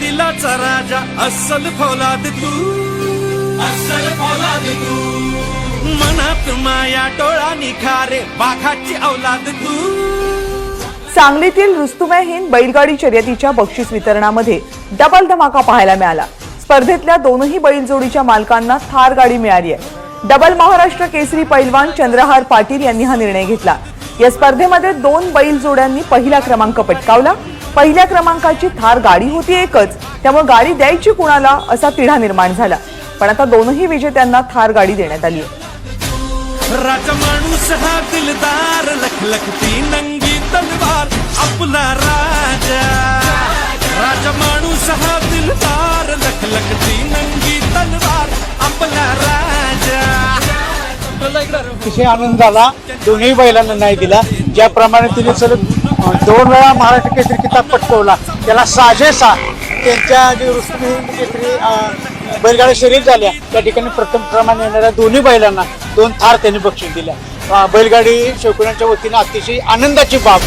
दिलाचा राजा अस्सल फौलाद तू. अस्सल फौलाद तू. मनात माया डोळा निखारे बाघाची औलाद तू. सांगलीतील रुस्तुमयहीन बैलगाडी शर्यतीच्या बक्षीस वितरणामध्ये डबल धमाका पाहायला मिळाला. स्पर्धेतल्या दोनही बैलजोडीच्या मालकांना थार गाडी मिळाली आहे. डबल महाराष्ट्र केसरी पैलवान चंद्रहार पाटील यांनी हा निर्णय घेतला. या स्पर्धेमध्ये दोन बैल जोड्यांनी पहिला क्रमांक पटकावला. पहिल्या क्रमांकाची थार गाडी होती एकच. त्यामुळे गाडी द्यायची कुणाला असा तिढा निर्माण झाला. पण आता दोनही विजेत्यांना थार गाडी देण्यात आली आहे. नंगी आपला राजा. राजा माणूस हा दिलदार लख लख अतिशय आनंद झाला. दोन्ही बैलांना नाही दिला. ज्याप्रमाणे तिने सलग दोन वेळा महाराष्ट्र केसरी किताब पटकवला. त्याला साजेसा त्यांच्या जे रुस्मी केसरी बैलगाड्या शरीर झाल्या. त्या ठिकाणी प्रथम क्रमाने येणाऱ्या दोन्ही बैलांना दोन थार त्यांनी बक्षीस दिल्या. बैलगाडी शेवकऱ्यांच्या वतीनं अतिशय आनंदाची बाब.